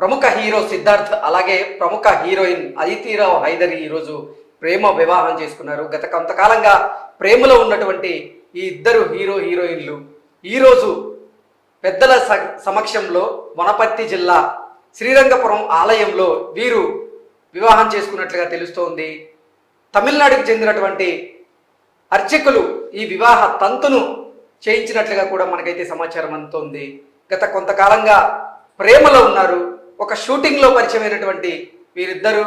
ప్రముఖ హీరో సిద్ధార్థ్ అలాగే ప్రముఖ హీరోయిన్ అదితిరావు హైదర్ ఈరోజు ప్రేమ వివాహం చేసుకున్నారు. గత కొంతకాలంగా ప్రేమలో ఉన్నటువంటి ఈ ఇద్దరు హీరో హీరోయిన్లు ఈరోజు పెద్దల స- సమక్షంలో వనపర్తి జిల్లా శ్రీరంగపురం ఆలయంలో వీరు వివాహం చేసుకున్నట్లుగా తెలుస్తోంది. తమిళనాడుకు చెందినటువంటి అర్చకులు ఈ వివాహ తంతును చేయించినట్లుగా కూడా మనకైతే సమాచారం అందుతోంది. గత కొంతకాలంగా ప్రేమలో ఉన్నారు. ఒక షూటింగ్లో పరిచయమైనటువంటి వీరిద్దరూ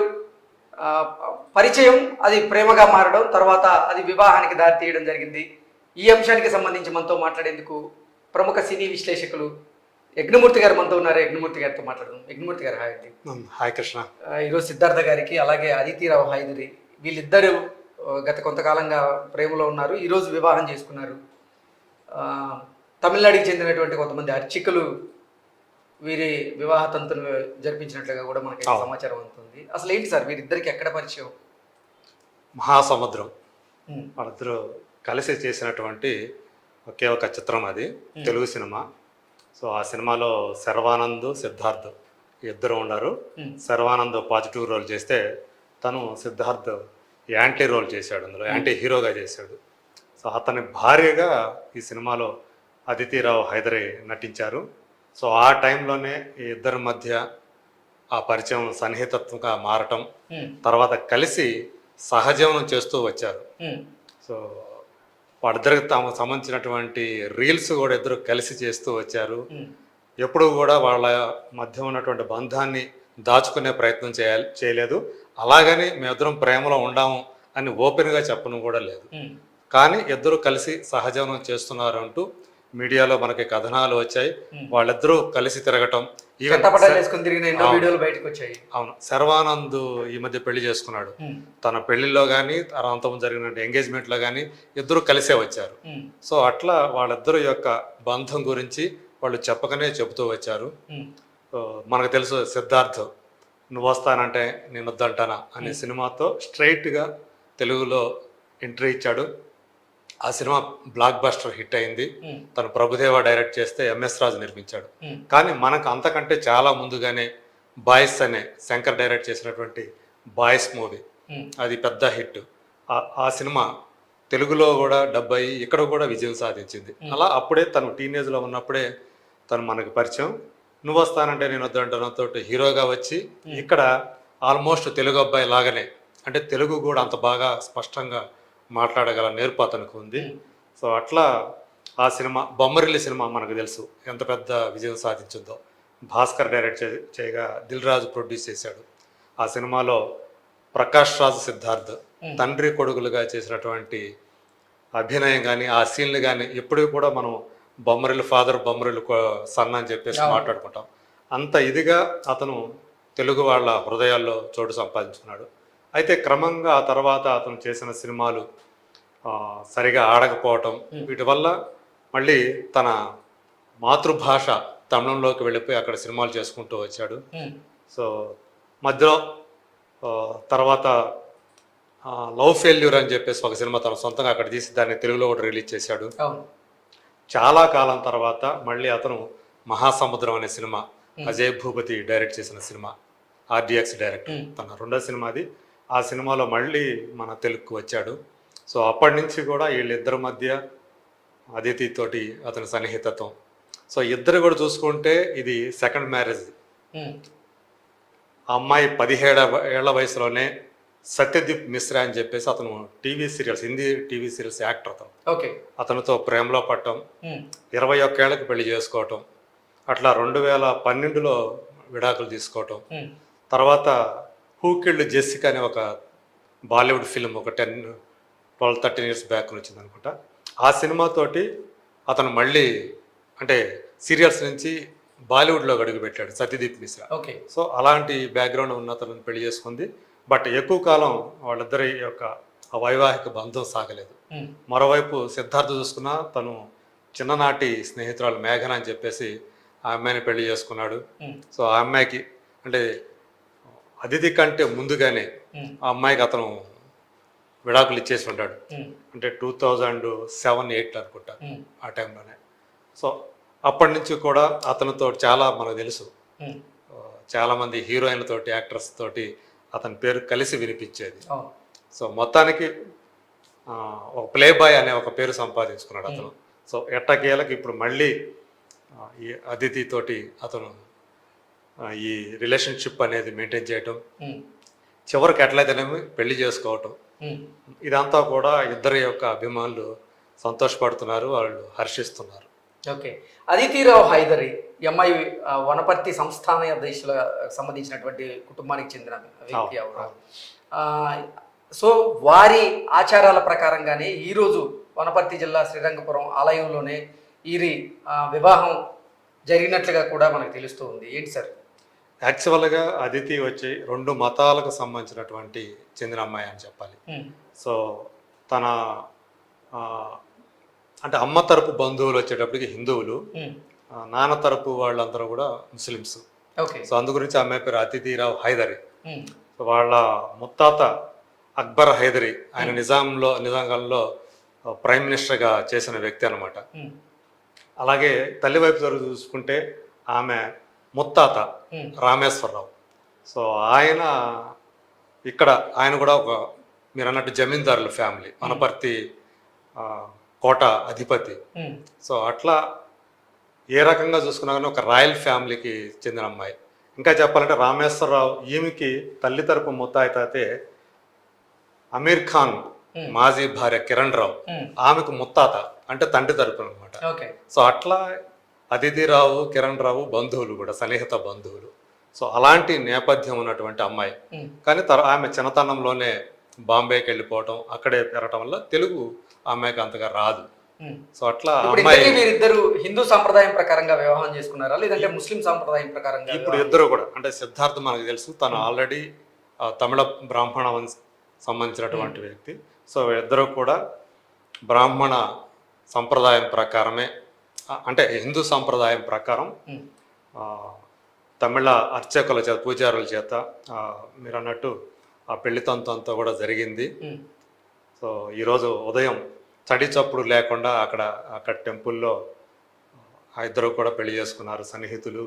పరిచయం అది ప్రేమగా మారడం తర్వాత అది వివాహానికి దారి తీయడం జరిగింది. ఈ అంశానికి సంబంధించి మనతో మాట్లాడేందుకు ప్రముఖ సినీ విశ్లేషకులు యజ్ఞమూర్తి గారు మనతో ఉన్నారు. యజ్ఞమూర్తి గారితో మాట్లాడడం యజ్ఞమూర్తి గారు హాయ్ అండి. హాయ్ కృష్ణ. ఈరోజు సిద్ధార్థ గారికి అలాగే అదితిరావు హైదరి వీళ్ళిద్దరూ గత కొంతకాలంగా ప్రేమలో ఉన్నారు. ఈరోజు వివాహం చేసుకున్నారు. తమిళనాడుకి చెందినటువంటి కొంతమంది అర్చకులు వీరి వివాహ తంతును జరిపించినట్లుగా కూడా మనకి. సమాచారం అందుతుంది. అసలు ఏంటి సార్ వీరిద్దరికి ఎక్కడ పరిచయం? మహాసముద్రం. వాళ్ళిద్దరూ కలిసి చేసినటువంటి ఒకే ఒక చిత్రం అది తెలుగు సినిమా. సో ఆ సినిమాలో శర్వానంద్ సిద్ధార్థ్ ఇద్దరు ఉన్నారు. శర్వానంద్ పాజిటివ్ రోల్ చేస్తే తను సిద్ధార్థ్ యాంటీ రోల్ చేశాడు అందులో యాంటీ హీరోగా చేశాడు. సో అతని భార్యగా ఈ సినిమాలో అదితిరావు హైదరే నటించారు. సో ఆ టైంలోనే ఈ ఇద్దరి మధ్య ఆ పరిచయం సన్నిహితత్వంగా మారటం తర్వాత కలిసి సహజీవనం చేస్తూ వచ్చారు. సో వాళ్ళిద్దరికి తమకు సంబంధించినటువంటి రీల్స్ కూడా ఇద్దరు కలిసి చేస్తూ వచ్చారు. ఎప్పుడూ కూడా వాళ్ళ మధ్య ఉన్నటువంటి బంధాన్ని దాచుకునే ప్రయత్నం చేయాలి చేయలేదు. అలాగని మేమిద్దరం ప్రేమలో ఉండాము అని ఓపెన్గా చెప్పడం కూడా లేదు. కానీ ఇద్దరు కలిసి సహజీవనం చేస్తున్నారు అంటూ మీడియాలో మనకి కథనాలు వచ్చాయి. వాళ్ళిద్దరూ కలిసి తిరగటం. ఈవెన్ అవును. వీడియోలు బయటకు వచ్చాయి. అవును. శర్వానంద్ ఈ మధ్య పెళ్ళి చేసుకున్నాడు. తన పెళ్ళిలో కానీ అంతం జరిగిన ఎంగేజ్మెంట్లో కానీ ఇద్దరు కలిసే వచ్చారు. సో అట్లా వాళ్ళిద్దరు యొక్క బంధం గురించి వాళ్ళు చెప్పకనే చెబుతూ వచ్చారు. మనకు తెలుసు సిద్ధార్థ్ నువ్వు వస్తానంటే నేను వద్దంటానా? అనే సినిమాతో స్ట్రైట్గా తెలుగులో ఎంట్రీ ఇచ్చాడు. ఆ సినిమా బ్లాక్ బస్టర్ హిట్ అయింది. తను ప్రభుదేవ డైరెక్ట్ చేస్తే ఎంఎస్ రాజు నిర్మించాడు. కానీ మనకు అంతకంటే చాలా ముందుగానే బాయ్స్ అనే శంకర్ డైరెక్ట్ చేసినటువంటి బాయ్స్ మూవీ. అది పెద్ద హిట్ ఆ- సినిమా తెలుగులో కూడా డబ్బై ఇక్కడ కూడా విజయం సాధించింది. అలా అప్పుడే తను టీనేజ్లో ఉన్నప్పుడే తను మనకి పరిచయం. నువ్వు వస్తానంటే నేను వద్దంటనతో హీరోగా వచ్చి ఇక్కడ ఆల్మోస్ట్ తెలుగు అబ్బాయి లాగానే అంటే తెలుగు కూడా అంత బాగా స్పష్టంగా మాట్లాడగల నేర్పు అతనికి ఉంది. సో అట్లా ఆ సినిమా బొమ్మరిల్లి సినిమా మనకు తెలుసు. ఎంత పెద్ద విజయం సాధించిందో. భాస్కర్ డైరెక్ట్ చే- చేయగా దిల్ రాజు ప్రొడ్యూస్ చేశాడు. ఆ సినిమాలో ప్రకాష్ రాజ్ సిద్ధార్థ్ తండ్రి కొడుకులుగా చేసినటువంటి అభినయం కానీ ఆ సీన్లు కానీ ఎప్పుడు కూడా మనం బొమ్మరిల్లు ఫాదర్ బొమ్మరిల్లు సన్ అని చెప్పేసి మాట్లాడుకుంటాం. అంత ఇదిగా అతను తెలుగు వాళ్ళ హృదయాల్లో చోటు సంపాదించుకున్నాడు. అయితే క్రమంగా ఆ తర్వాత అతను చేసిన సినిమాలు సరిగా ఆడకపోవటం వీటి వల్ల మళ్ళీ తన మాతృభాష తమిళంలోకి వెళ్ళిపోయి అక్కడ సినిమాలు చేసుకుంటూ వచ్చాడు. సో మధ్యలో తర్వాత లవ్ ఫెయిల్యూర్ అని చెప్పేసి ఒక సినిమా తన సొంతంగా అక్కడ తీసి దాన్ని తెలుగులో కూడా రిలీజ్ చేశాడు. చాలా కాలం తర్వాత మళ్ళీ అతను మహాసముద్రం అనే సినిమా అజయ్ భూపతి డైరెక్ట్ చేసిన సినిమా ఆర్డిఎక్స్ డైరెక్టర్ తన రెండో సినిమా అది ఆ సినిమాలో మళ్ళీ మన తెలుగుకు వచ్చాడు. సో అప్పటి నుంచి కూడా వీళ్ళిద్దరి మధ్య అదితి తోటి అతని సన్నిహితత్వం. సో ఇద్దరు కూడా చూసుకుంటే ఇది సెకండ్ మ్యారేజ్. అమ్మాయి పదిహేడ ఏళ్ళ వయసులోనే సత్యదీప్ మిశ్రా అని చెప్పేసి అతను TV serials Hindi TV serials actor అతను. ఓకే. అతనితో ప్రేమలో పట్టడం ఇరవై ఒక్కేళ్ళకి పెళ్ళి చేసుకోవటం అట్లా రెండు వేల పన్నెండులో విడాకులు తీసుకోవటం. తర్వాత హూకిల్డ్ జెస్సిక్ అనే ఒక బాలీవుడ్ ఫిల్మ్ ఒక ten twelve thirteen years back వచ్చింది అనుకుంటా. ఆ సినిమాతోటి అతను మళ్ళీ అంటే సీరియల్స్ నుంచి బాలీవుడ్లో అడుగు పెట్టాడు సత్యదీప్ మిశ్రా. ఓకే సో అలాంటి బ్యాక్గ్రౌండ్ ఉన్న అతను పెళ్ళి చేసుకుంది. బట్ ఎక్కువ కాలం వాళ్ళిద్దరి యొక్క ఆ వైవాహిక బంధం సాగలేదు. ఉమ్, మరోవైపు సిద్ధార్థ చూసుకున్నా తను చిన్ననాటి స్నేహితురాలు మేఘన అని చెప్పేసి ఆ అమ్మాయిని పెళ్ళి చేసుకున్నాడు. సో ఆ అమ్మాయికి అంటే అతిథి కంటే ముందుగానే ఆ అమ్మాయికి అతను విడాకులు ఇచ్చేసి ఉంటాడు. అంటే టూ థౌజండ్ సెవెన్ ఎయిట్ అనుకుంటా ఆ టైంలోనే. సో అప్పటి నుంచి కూడా అతనితో చాలా మనకు తెలుసు. చాలామంది హీరోయిన్ తోటి యాక్టర్స్ తోటి అతని పేరు కలిసి వినిపించేది. సో మొత్తానికి ఒక ప్లే బాయ్ అనే ఒక పేరు సంపాదించుకున్నాడు అతను. సో ఎట్టకేలకు ఇప్పుడు మళ్ళీ ఆ, ఈ అదితి తోటి అతను ఈ రిలేషన్షిప్ అనేది మెయింటైన్ చేయటం చివరికి ఎట్లయితేనేమి పెళ్ళి చేసుకోవటం. ఇదంతా కూడా ఇద్దరి యొక్క అభిమానులు సంతోషపడుతున్నారు వాళ్ళు హర్షిస్తున్నారు. ఓకే. అదితిరావు హైదరి ఆ, వనపర్తి సంస్థాన దేశుల సంబంధించినటువంటి కుటుంబానికి చెందిన వ్యక్తి సో వారి ఆచారాల ప్రకారంగానే ఈరోజు వనపర్తి జిల్లా శ్రీరంగపురం ఆలయంలోనే ఆ, వివాహం జరిగినట్లుగా కూడా మనకు తెలుస్తూ ఉంది. ఏంటి సార్? యాక్చువల్గా అదితి వచ్చి రెండు మతాలకు సంబంధించినటువంటి చెందిన అమ్మాయి అని చెప్పాలి. సో తన అంటే అమ్మ తరపు బంధువులు వచ్చేటప్పటికి హిందువులు. నాన్న తరపు వాళ్ళందరూ కూడా ముస్లిమ్స్. సో అందు గురించి అమ్మాయి పేరు అతిథిరావు హైదరి. సో వాళ్ళ ముత్తాత అక్బర్ హైదరి ఆయన నిజాంలో నిజాంగంలో ప్రైమ్ మినిస్టర్గా చేసిన వ్యక్తి అనమాట అలాగే తల్లి వైపు చూసుకుంటే ఆమె ముత్తాత రామేశ్వరరావు. సో ఆయన ఇక్కడ ఆయన కూడా ఒక మీరు అన్నట్టు జమీందారుల ఫ్యామిలీ వనపర్తి కోట అధిపతి. సో అట్లా ఏ రకంగా చూసుకున్నా కానీ ఒక రాయల్ ఫ్యామిలీకి చెందిన అమ్మాయి. ఇంకా చెప్పాలంటే రామేశ్వరరావు ఈమెకి తల్లి తరపు ముత్తాయితే అమీర్ ఖాన్. మాజీ భార్య కిరణ్ రావు. ఆమెకు ముత్తాత అంటే తండ్రి తరపు అనమాట ఓకే. సో అట్లా అదితిరావు కిరణ్ రావు బంధువులు కూడా సన్నిహిత బంధువులు. సో అలాంటి నేపథ్యం ఉన్నటువంటి అమ్మాయి. కానీ తర ఆమె చిన్నతనంలోనే బాంబేకి వెళ్ళిపోవటం అక్కడే పెరగటం వల్ల తెలుగు ఆమెకి అంతగా రాదు. సో అట్లా అమ్మాయి వీరిద్దరు హిందూ సాంప్రదాయం ప్రకారంగా వివాహం చేసుకున్నారా? లేదంటే ముస్లిం సాంప్రదాయం ప్రకారంగా ఇప్పుడు ఇద్దరు కూడా అంటే సిద్ధార్థ్ మనకు తెలుసు తను ఆల్రెడీ తమిళ బ్రాహ్మణ వంశ సంబంధించినటువంటి వ్యక్తి. సో ఇద్దరు కూడా బ్రాహ్మణ సంప్రదాయం ప్రకారమే అంటే హిందూ సంప్రదాయం ప్రకారం తమిళ అర్చకుల చేత పూజారుల చేత మీరు అన్నట్టు ఆ పెళ్ళి తంతంతో కూడా జరిగింది. సో ఈరోజు ఉదయం చడి చప్పుడు లేకుండా అక్కడ అక్కడ టెంపుల్లో ఆ ఇద్దరు కూడా పెళ్ళి చేసుకున్నారు సన్నిహితులు.